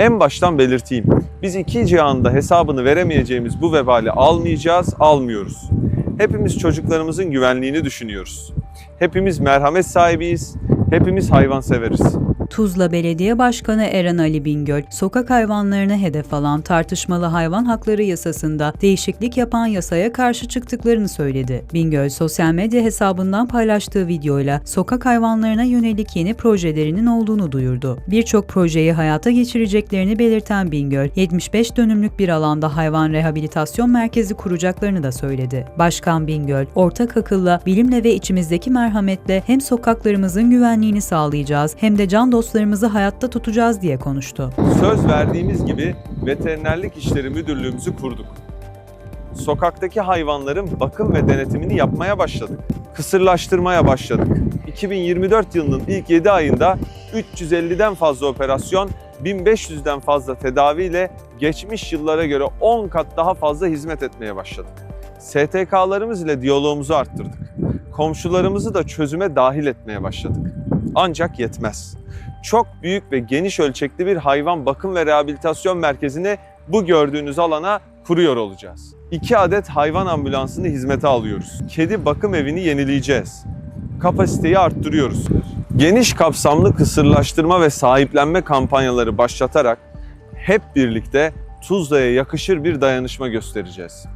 En baştan belirteyim. Biz iki cihanda hesabını veremeyeceğimiz bu vebali almayacağız, almıyoruz. Hepimiz çocuklarımızın güvenliğini düşünüyoruz. Hepimiz merhamet sahibiyiz, hepimiz hayvan severiz. Tuzla Belediye Başkanı Eren Ali Bingöl, sokak hayvanlarını hedef alan tartışmalı hayvan hakları yasasında değişiklik yapan yasaya karşı çıktıklarını söyledi. Bingöl sosyal medya hesabından paylaştığı videoyla sokak hayvanlarına yönelik yeni projelerinin olduğunu duyurdu. Birçok projeyi hayata geçireceklerini belirten Bingöl, 75 dönümlük bir alanda hayvan rehabilitasyon merkezi kuracaklarını da söyledi. Başkan Bingöl, ortak akılla, bilimle ve içimizdeki merhametle hem sokaklarımızın güvenliğini sağlayacağız hem de can dostlarımızı hayatta tutacağız diye konuştu. Söz verdiğimiz gibi veterinerlik işleri müdürlüğümüzü kurduk. Sokaktaki hayvanların bakım ve denetimini yapmaya başladık. Kısırlaştırmaya başladık. 2024 yılının ilk 7 ayında 350'den fazla operasyon, 1500'den fazla tedaviyle geçmiş yıllara göre 10 kat daha fazla hizmet etmeye başladık. STK'larımız ile diyalogumuzu arttırdık. Komşularımızı da çözüme dahil etmeye başladık. Ancak yetmez. Çok büyük ve geniş ölçekli bir hayvan bakım ve rehabilitasyon merkezini bu gördüğünüz alana kuruyor olacağız. İki adet hayvan ambulansını hizmete alıyoruz. Kedi bakım evini yenileyeceğiz. Kapasiteyi arttırıyoruz. Geniş kapsamlı kısırlaştırma ve sahiplenme kampanyaları başlatarak hep birlikte Tuzla'ya yakışır bir dayanışma göstereceğiz.